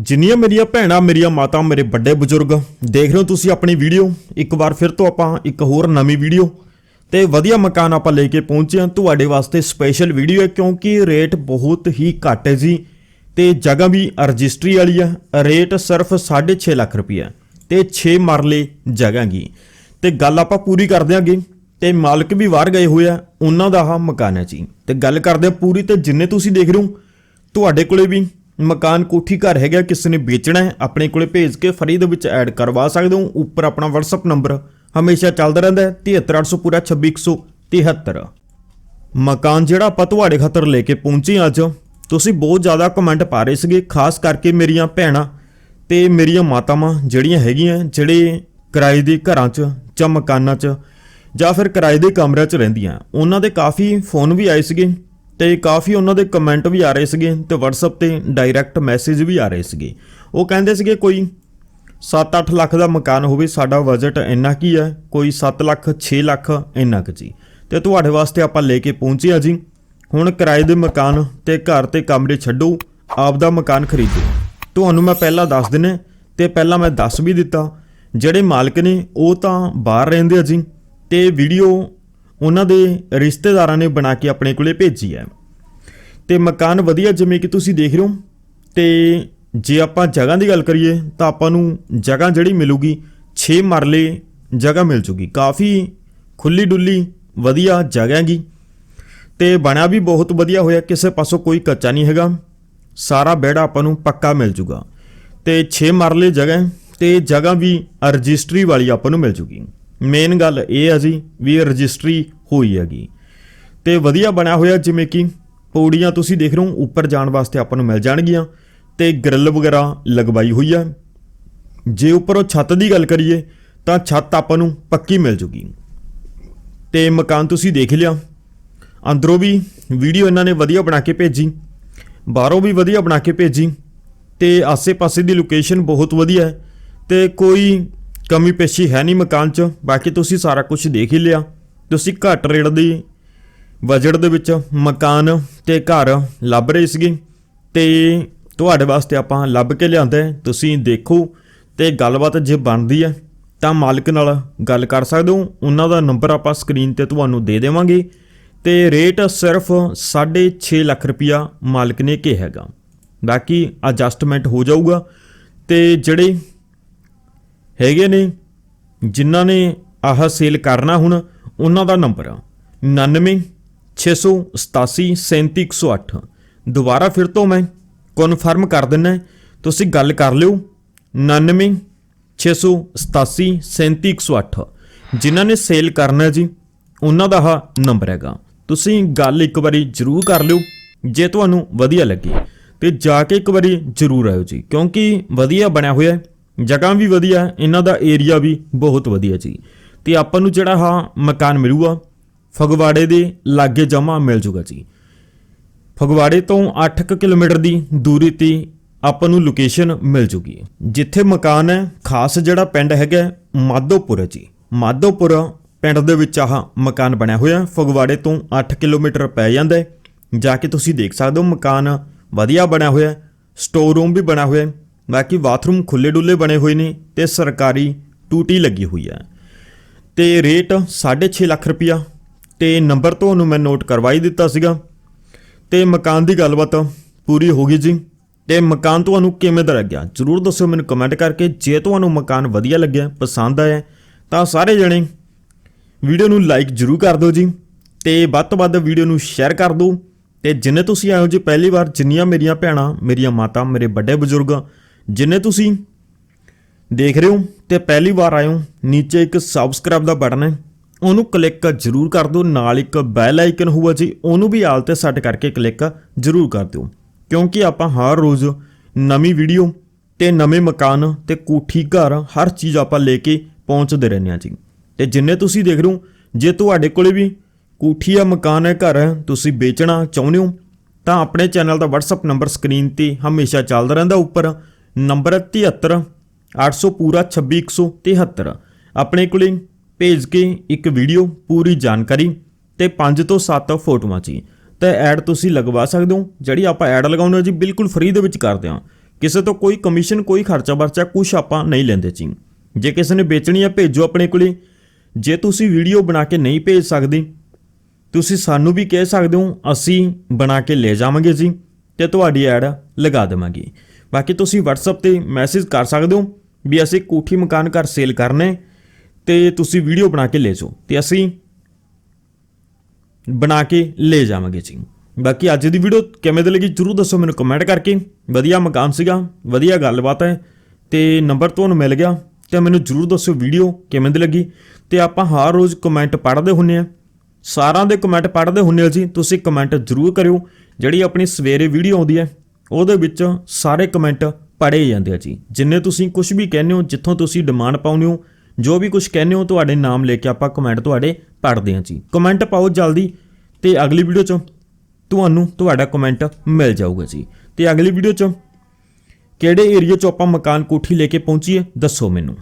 ਜਿੰਨੀਆਂ ਮੇਰੀਆਂ ਭੈਣਾਂ, ਮੇਰੀਆਂ ਮਾਤਾ, ਮੇਰੇ ਵੱਡੇ ਬਜ਼ੁਰਗ, ਦੇਖ ਰਹੇ ਹੋ ਤੁਸੀਂ ਆਪਣੀ ਵੀਡੀਓ। ਇੱਕ ਵਾਰ ਫਿਰ ਤੋਂ ਆਪਾਂ ਇੱਕ ਹੋਰ ਨਵੀਂ ਵੀਡੀਓ ਤੇ ਵਧੀਆ ਮਕਾਨ ਆਪਾਂ ਲੈ ਕੇ ਪਹੁੰਚੇ ਹਾਂ। ਤੁਹਾਡੇ ਵਾਸਤੇ ਸਪੈਸ਼ਲ ਵੀਡੀਓ ਹੈ ਕਿਉਂਕਿ ਰੇਟ ਬਹੁਤ ਹੀ ਘੱਟ ਹੈ ਜੀ ਤੇ ਜਗ੍ਹਾ ਵੀ ਰਜਿਸਟਰੀ ਵਾਲੀ ਹੈ। ਰੇਟ ਸਿਰਫ 6.5 ਲੱਖ ਰੁਪਈਆ ਤੇ 6 ਮਰਲੇ ਜਗ੍ਹਾ ਗੀ। ਤੇ ਗੱਲ ਆਪਾਂ ਪੂਰੀ ਕਰ ਦਿਆਂਗੇ ਤੇ ਮਾਲਕ ਵੀ ਬਾਹਰ ਗਏ ਹੋਏ ਆ, ਉਹਨਾਂ ਦਾ ਆਹ ਮਕਾਨ ਹੈ ਜੀ। ਤੇ ਗੱਲ ਕਰਦੇ ਹਾਂ ਪੂਰੀ ਤੇ ਜਿੰਨੇ ਤੁਸੀਂ ਦੇਖ ਰਹੇ ਹੋ, ਤੁਹਾਡੇ ਕੋਲੇ ਵੀ ਮਕਾਨ ਕੋਠੀ ਘਰ ਹੈਗਾ, ਕਿਸੇ ਨੇ ਵੇਚਣਾ ਹੈ, ਆਪਣੇ ਕੋਲੇ ਭੇਜ ਕੇ ਫਰੀ ਦੇ ਵਿੱਚ ਐਡ ਕਰਵਾ ਸਕਦੇ ਹੋ। ਉੱਪਰ ਆਪਣਾ WhatsApp ਨੰਬਰ ਹਮੇਸ਼ਾ ਚੱਲਦਾ ਰਹਿੰਦਾ ਹੈ 73800 ਪੂਰਾ 26173 ਮਕਾਨ ਜਿਹੜਾ ਆਪਾਂ ਤੁਹਾਡੇ ਖਾਤਰ ਲੈ ਕੇ ਪਹੁੰਚੇ ਅੱਜ, ਤੁਸੀਂ ਬਹੁਤ ਜ਼ਿਆਦਾ ਕਮੈਂਟ ਪਾ ਰਹੇ ਸੀਗੇ, ਖਾਸ ਕਰਕੇ ਮੇਰੀਆਂ ਭੈਣਾਂ ਤੇ ਮੇਰੀਆਂ ਮਾਤਾਵਾਂ ਜਿਹੜੀਆਂ ਹੈਗੀਆਂ, ਜਿਹੜੇ ਕਿਰਾਏ ਦੇ ਘਰਾਂ 'ਚ ਜਾਂ ਮਕਾਨਾਂ 'ਚ ਜਾਂ ਫਿਰ ਕਿਰਾਏ ਦੇ ਕਮਰਿਆਂ 'ਚ ਰਹਿੰਦੀਆਂ। ਉਹਨਾਂ ਦੇ ਕਾਫੀ ਫੋਨ ਵੀ ਆਏ ਸੀਗੇ। ਤੇ ਕਾਫੀ ਉਹਨਾਂ ਦੇ ਕਮੈਂਟ ਵੀ ਆ ਰਹੇ ਸੀਗੇ ਤੇ WhatsApp ਤੇ ਡਾਇਰੈਕਟ ਮੈਸੇਜ ਵੀ ਆ ਰਹੇ ਸੀਗੇ। ਉਹ ਕਹਿੰਦੇ ਸੀਗੇ ਕੋਈ 7-8 ਲੱਖ ਦਾ ਮਕਾਨ ਹੋਵੇ, ਸਾਡਾ ਬਜਟ ਇੰਨਾ ਕੀ ਹੈ? ਕੋਈ 7 ਲੱਖ 6 ਲੱਖ, ਇੰਨਾ ਕੁ ਜੀ। ਤੇ ਤੁਹਾਡੇ ਵਾਸਤੇ ਆਪਾਂ ਲੈ ਕੇ ਪਹੁੰਚੇ ਆ ਜੀ। ਹੁਣ ਕਿਰਾਏ ਦੇ ਮਕਾਨ ਤੇ ਘਰ ਤੇ ਕਮਰੇ ਛੱਡੋ ਆਪਦਾ ਮਕਾਨ ਖਰੀਦੋ। ਤੁਹਾਨੂੰ ਮੈਂ ਪਹਿਲਾਂ ਦੱਸ ਦਿੰਨੇ ਤੇ ਪਹਿਲਾਂ ਮੈਂ ਦੱਸ ਵੀ ਦਿੱਤਾ, ਜਿਹੜੇ ਮਾਲਕ ਨੇ ਉਹ ਤਾਂ ਬਾਹਰ ਰਹਿੰਦੇ ਆ ਜੀ। ਤੇ ਵੀਡੀਓ ਉਹਨਾਂ ਦੇ ਰਿਸ਼ਤੇਦਾਰਾਂ ਨੇ ਬਣਾ ਕੇ ਆਪਣੇ ਕੋਲੇ ਭੇਜੀ ਹੈ। ਤੇ ਮਕਾਨ ਵਧੀਆ ਜਿਵੇਂ ਕਿ ਤੁਸੀਂ ਦੇਖ ਰਹੇ ਹੋ। ਤੇ ਜੇ ਆਪਾਂ ਜਗ੍ਹਾ ਦੀ ਗੱਲ ਕਰੀਏ ਤਾਂ ਆਪਾਂ ਨੂੰ ਜਗ੍ਹਾ ਜਿਹੜੀ ਮਿਲੂਗੀ 6 ਮਰਲੇ ਜਗ੍ਹਾ ਮਿਲ ਜੂਗੀ। ਕਾਫੀ ਖੁੱਲੀ ਡੁੱਲੀ ਵਧੀਆ ਜਗ੍ਹਾ ਹੈਗੀ। ਤੇ ਬਣਿਆ ਵੀ ਬਹੁਤ ਵਧੀਆ ਹੋਇਆ, ਕਿਸੇ ਪਾਸੋਂ ਕੋਈ ਕੱਚਾ ਨਹੀਂ ਹੈਗਾ। ਸਾਰਾ ਬੈੜਾ ਆਪਾਂ ਨੂੰ ਪੱਕਾ ਮਿਲ ਜੂਗਾ। ਤੇ 6 ਮਰਲੇ ਜਗ੍ਹਾ ਹੈ ਤੇ ਜਗ੍ਹਾ ਵੀ ਰਜਿਸਟਰੀ ਵਾਲੀ ਆਪਾਂ ਨੂੰ ਮਿਲ ਜੂਗੀ। ਮੇਨ ਗੱਲ ਇਹ ਆ ਜੀ ਵੀ ਇਹ ਰਜਿਸਟਰੀ ਹੋਈ ਹੈਗੀ। ਤੇ ਵਧੀਆ ਬਣਿਆ ਹੋਇਆ ਜਿਵੇਂ ਕਿ ਪੌੜੀਆਂ ਤੁਸੀਂ ਦੇਖ ਰਹੇ ਹੋ, ਉੱਪਰ ਜਾਣ ਵਾਸਤੇ ਆਪਾਂ ਨੂੰ ਮਿਲ ਜਾਣਗੀਆਂ ਤੇ ਗ੍ਰਿਲ ਵਗੈਰਾ ਲਗਵਾਈ ਹੋਈ ਆ। ਜੇ ਉੱਪਰੋਂ ਛੱਤ ਦੀ ਗੱਲ ਕਰੀਏ, ਤਾਂ ਛੱਤ ਆਪਾਂ ਨੂੰ ਪੱਕੀ ਮਿਲ ਜੂਗੀ। ਤੇ ਮਕਾਨ ਤੁਸੀਂ ਦੇਖ ਲਿਆ। ਅੰਦਰੋਂ ਵੀ ਵੀਡੀਓ ਇਹਨਾਂ ਨੇ ਵਧੀਆ ਬਣਾ ਕੇ ਭੇਜੀ। ਬਾਹਰੋਂ ਵੀ ਵਧੀਆ ਬਣਾ ਕੇ ਭੇਜੀ। ਤੇ ਆਸੇ-ਪਾਸੇ ਦੀ ਲੋਕੇਸ਼ਨ ਬਹੁਤ ਵਧੀਆ ਹੈ। ਤੇ ਕੋਈ ਕਮੀ ਪੇਸ਼ੀ ਹੈ ਨਹੀਂ ਮਕਾਨ 'ਚ, ਬਾਕੀ ਤੁਸੀਂ ਸਾਰਾ ਕੁਝ ਦੇਖ ਹੀ ਲਿਆ। ਤੁਸੀਂ ਘੱਟ ਰੇਟ ਦੀ ਬਜਟ ਦੇ ਵਿੱਚ ਮਕਾਨ ਤੇ ਘਰ ਲੱਭ ਰਹੇ ਸੀਗੇ ਤੇ ਤੁਹਾਡੇ ਵਾਸਤੇ ਆਪਾਂ ਲੱਭ ਕੇ ਲਿਆਂਦਾ, ਤੁਸੀਂ ਦੇਖੋ ਤੇ ਗੱਲਬਾਤ ਜੇ ਬਣਦੀ ਹੈ ਤਾਂ ਮਾਲਕ ਨਾਲ ਗੱਲ ਕਰ ਸਕਦੇ ਹੋ। ਉਹਨਾਂ ਦਾ ਨੰਬਰ ਆਪਾਂ ਸਕਰੀਨ ਤੇ ਤੁਹਾਨੂੰ ਦੇ ਦੇਵਾਂਗੇ ਤੇ ਰੇਟ ਸਿਰਫ 6.5 ਲੱਖ ਰੁਪਇਆ ਮਾਲਕ ਨੇ ਕਿਹਾ ਹੈਗਾ। ਬਾਕੀ ਐਡਜਸਟਮੈਂਟ ਹੋ ਜਾਊਗਾ ਤੇ ਜਿਹੜੇ ਹੈਗੇ ਨੇ, ਜਿਨ੍ਹਾਂ ਨੇ ਆਹ ਸੇਲ ਕਰਨਾ ਹੁਣ, ਉਹਨਾਂ ਦਾ ਨੰਬਰ 99 687 37108 ਦੁਬਾਰਾ ਫਿਰ ਤੋਂ ਮੈਂ ਕਨਫਰਮ ਕਰ ਦਿੰਨਾ ਤੁਸੀਂ ਗੱਲ ਕਰ ਲਿਓ। 99 687 37108 ਜਿਨ੍ਹਾਂ ਨੇ ਸੇਲ ਕਰਨਾ ਜੀ, ਉਹਨਾਂ ਦਾ ਆਹ ਨੰਬਰ ਹੈਗਾ। ਤੁਸੀਂ ਗੱਲ ਇੱਕ ਵਾਰੀ ਜ਼ਰੂਰ ਕਰ ਲਿਓ, ਜੇ ਤੁਹਾਨੂੰ ਵਧੀਆ ਲੱਗੇ। ਤੇ ਜਾ ਕੇ ਇੱਕ ਵਾਰੀ ਜ਼ਰੂਰ ਆਇਓ ਜੀ, ਕਿਉਂਕਿ ਵਧੀਆ ਬਣਿਆ ਹੋਇਆ ਹੈ। ਜਗ੍ਹਾ ਵੀ ਵਧੀਆ ਇਹਨਾਂ ਦਾ ਏਰੀਆ ਵੀ ਬਹੁਤ ਵਧੀਆ ਜੀ। ਤੇ ਆਪਾਂ ਨੂੰ ਜਿਹੜਾ ਹਾਂ ਮਕਾਨ ਮਿਲੂਗਾ, ਫਗਵਾੜੇ ਦੇ ਲਾਗੇ ਜਮਾ ਮਿਲ ਜੂਗਾ ਜੀ। ਫਗਵਾੜੇ ਤੋਂ 8 ਕਿਲੋਮੀਟਰ ਦੀ ਦੂਰੀ ਤੇ ਆਪਾਂ ਨੂੰ ਲੋਕੇਸ਼ਨ ਮਿਲ ਜੂਗੀ। ਜਿੱਥੇ ਮਕਾਨ ਹੈ, ਖਾਸ ਜਿਹੜਾ ਪਿੰਡ ਹੈਗਾ ਮਾਧੋਪੁਰ ਜੀ। ਮਾਧੋਪੁਰ ਪਿੰਡ ਦੇ ਵਿੱਚ ਆਹ ਮਕਾਨ ਬਣਿਆ ਹੋਇਆ ਫਗਵਾੜੇ ਤੋਂ 8 ਕਿਲੋਮੀਟਰ ਪੈ ਜਾਂਦਾ ਜਾ ਕੇ ਤੁਸੀਂ ਦੇਖ ਸਕਦੇ ਹੋ ਮਕਾਨ ਵਧੀਆ ਬਣਿਆ ਹੋਇਆ ਸਟੋਰ ਰੂਮ ਵੀ ਬਣਿਆ ਹੋਇਆ ਬਾਕੀ ਬਾਥਰੂਮ ਖੁੱਲੇ ਡੁੱਲੇ ਬਣੇ ਹੋਏ ਨੇ ਤੇ ਸਰਕਾਰੀ ਟੂਟੀ ਲੱਗੀ ਹੋਈ ਹੈ। ਤੇ ਰੇਟ 6.5 ਲੱਖ ਰੁਪਇਆ। ਤੇ ਨੰਬਰ ਤੁਹਾਨੂੰ ਮੈਂ ਨੋਟ ਕਰਵਾਈ ਦਿੱਤਾ ਸੀਗਾ। ਤੇ ਮਕਾਨ ਦੀ ਗੱਲਬਾਤ ਪੂਰੀ ਹੋ ਗਈ ਜੀ। ਤੇ ਮਕਾਨ ਤੁਹਾਨੂੰ ਕਿਵੇਂ ਦਾ ਲੱਗਿਆ? ਜਰੂਰ ਦੱਸਿਓ ਮੈਨੂੰ ਕਮੈਂਟ ਕਰਕੇ। ਜੇ ਤੁਹਾਨੂੰ ਮਕਾਨ ਵਧੀਆ ਲੱਗਿਆ, ਪਸੰਦ ਆਇਆ, ਤਾਂ ਸਾਰੇ ਜਣੇ ਵੀਡੀਓ ਨੂੰ ਲਾਈਕ ਜਰੂਰ ਕਰ ਦਿਓ ਜੀ। ਤੇ ਵੱਧ ਤੋਂ ਵੱਧ ਵੀਡੀਓ ਨੂੰ ਸ਼ੇਅਰ ਕਰ ਦਿਓ। ਤੇ ਜਿੰਨੇ ਤੁਸੀਂ ਆਏ ਹੋ ਜੀ ਪਹਿਲੀ ਵਾਰ ਜਿੰਨੀਆਂ ਮੇਰੀਆਂ ਭੈਣਾਂ, ਮੇਰੀਆਂ ਮਾਤਾ, ਮੇਰੇ ਵੱਡੇ ਬਜ਼ੁਰਗ ਜਿੰਨੇ ਤੁਸੀਂ ਦੇਖ ਰਹੇ ਹੋ ਤੇ ਪਹਿਲੀ ਵਾਰ ਆਏ ਹੋ, ਨੀਚੇ ਇੱਕ ਸਬਸਕ੍ਰਾਈਬ ਦਾ ਬਟਨ ਹੈ। ਉਹਨੂੰ ਕਲਿੱਕ ਜ਼ਰੂਰ ਕਰ ਦਿਓ, ਨਾਲ ਇੱਕ ਬੈਲ ਆਈਕਨ ਹੋਊਗਾ ਜੀ। ਉਹਨੂੰ ਵੀ ਆਲ ਤੇ ਸੈੱਟ ਕਰਕੇ ਕਲਿੱਕ ਜ਼ਰੂਰ ਕਰ ਦਿਓ। ਕਿਉਂਕਿ ਆਪਾਂ ਹਰ ਰੋਜ਼ ਨਵੀਂ ਵੀਡੀਓ ਤੇ ਨਵੇਂ ਮਕਾਨ ਤੇ ਕੋਠੀ, ਘਰ, ਹਰ ਚੀਜ਼ ਆਪਾਂ ਲੈ ਕੇ ਪਹੁੰਚਦੇ ਰਹਿੰਦੇ ਹਾਂ ਜੀ। ਤੇ ਜਿੰਨੇ ਤੁਸੀਂ ਦੇਖ ਰਹੇ ਹੋ, ਜੇ ਤੁਹਾਡੇ ਕੋਲੇ ਵੀ ਕੋਠੀ ਆ, ਮਕਾਨ ਹੈ ਘਰ ਹੈ ਤੁਸੀਂ ਵੇਚਣਾ ਚਾਹੁੰਦੇ ਹੋ, ਤਾਂ ਆਪਣੇ ਚੈਨਲ ਦਾ WhatsApp ਨੰਬਰ ਸਕਰੀਨ ਤੇ ਹਮੇਸ਼ਾ ਚੱਲਦਾ ਰਹਿੰਦਾ ਉੱਪਰ। ਨੰਬਰ 73 800 ਪੂਰਾ 26173 ਆਪਣੇ ਕੋਲੇ ਭੇਜ ਕੇ ਇੱਕ ਵੀਡੀਓ, ਪੂਰੀ ਜਾਣਕਾਰੀ ਤੇ 5 ਤੋਂ 7 ਫੋਟੋਆਂ ਜੀ। ਤੇ ਐਡ ਤੁਸੀਂ ਲਗਵਾ ਸਕਦੇ ਹੋ, ਜਿਹੜੀ ਆਪਾਂ ਐਡ ਲਗਾਉਂਦੇ ਹਾਂ ਜੀ, ਬਿਲਕੁਲ ਫ੍ਰੀ ਦੇ ਵਿੱਚ ਕਰਦੇ ਹਾਂ। ਕਿਸੇ ਤੋਂ ਕੋਈ ਕਮਿਸ਼ਨ, ਕੋਈ ਖਰਚਾ ਵਰਚਾ ਕੁਝ ਆਪਾਂ ਨਹੀਂ ਲੈਂਦੇ ਜੀ। ਜੇ ਕਿਸੇ ਨੇ ਵੇਚਣੀ ਆ, ਭੇਜੋ ਆਪਣੇ ਕੋਲੇ। ਜੇ ਤੁਸੀਂ ਵੀਡੀਓ ਬਣਾ ਕੇ ਨਹੀਂ ਭੇਜ ਸਕਦੇ, ਤੁਸੀਂ ਸਾਨੂੰ ਵੀ ਕਹਿ ਸਕਦੇ ਹੋ, ਅਸੀਂ ਬਣਾ ਕੇ ਲੈ ਜਾਵਾਂਗੇ ਜੀ ਤੇ ਤੁਹਾਡੀ ਐਡ ਲਗਾ ਦੇਵਾਂਗੇ। ਬਾਕੀ ਤੁਸੀਂ WhatsApp ਤੇ ਮੈਸੇਜ ਕਰ ਸਕਦੇ ਹੋ ਵੀ ਅਸੀਂ ਕੋਠੀ ਮਕਾਨ ਘਰ ਸੇਲ ਕਰਨੇ ਤੇ ਤੁਸੀਂ ਵੀਡੀਓ ਬਣਾ ਕੇ ਲੈ ਜਾਓ ਤੇ ਅਸੀਂ ਬਣਾ ਕੇ ਲੈ ਜਾਵਾਂਗੇ ਜੀ। ਬਾਕੀ ਅੱਜ ਦੀ ਵੀਡੀਓ ਕਿਵੇਂ ਦੀ ਲੱਗੀ ਜਰੂਰ ਦੱਸੋ ਮੈਨੂੰ ਕਮੈਂਟ ਕਰਕੇ। ਵਧੀਆ ਮਕਾਨ ਸੀਗਾ, ਵਧੀਆ ਗੱਲਬਾਤ ਹੈ ਤੇ ਨੰਬਰ ਤੁਹਾਨੂੰ ਮਿਲ ਗਿਆ ਤੇ ਮੈਨੂੰ ਜਰੂਰ ਦੱਸੋ ਵੀਡੀਓ ਕਿਵੇਂ ਦੀ ਲੱਗੀ ਤੇ ਆਪਾਂ ਹਰ ਰੋਜ਼ ਕਮੈਂਟ ਪੜ੍ਹਦੇ ਹੁੰਨੇ ਆ। ਸਾਰਿਆਂ ਦੇ ਕਮੈਂਟ ਪੜ੍ਹਦੇ ਹੁੰਨੇ ਆ ਜੀ, ਤੁਸੀਂ ਕਮੈਂਟ ਜਰੂਰ ਕਰਿਓ। ਜਿਹੜੀ ਆਪਣੀ ਸਵੇਰੇ ਵੀਡੀਓ ਆਉਂਦੀ ਹੈ ਉਹਦੇ ਵਿੱਚ ਸਾਰੇ ਕਮੈਂਟ ਪੜ੍ਹੇ ਜਾਂਦੇ ਆ ਜੀ। ਜਿੰਨੇ ਤੁਸੀਂ ਕੁਝ ਵੀ ਕਹਿੰਦੇ ਹੋ, ਜਿੱਥੋਂ ਤੁਸੀਂ ਡਿਮਾਂਡ ਪਾਉਂਦੇ ਹੋ, ਜੋ ਵੀ ਕੁਝ ਕਹਿੰਦੇ ਹੋ, ਤੁਹਾਡੇ ਨਾਮ ਲੈ ਕੇ ਆਪਾਂ ਕਮੈਂਟ ਤੁਹਾਡੇ ਪੜ੍ਹਦੇ ਹਾਂ ਜੀ। ਕਮੈਂਟ ਪਾਓ ਜਲਦੀ ਤੇ ਅਗਲੀ ਵੀਡੀਓ 'ਚ ਤੁਹਾਨੂੰ ਤੁਹਾਡਾ ਕਮੈਂਟ ਮਿਲ ਜਾਊਗਾ ਜੀ। ਤੇ ਅਗਲੀ ਵੀਡੀਓ 'ਚ ਕਿਹੜੇ ਏਰੀਆ 'ਚ ਆਪਾਂ ਮਕਾਨ ਕੋਠੀ ਲੈ ਕੇ ਪਹੁੰਚੀਏ, ਦੱਸੋ ਮੈਨੂੰ।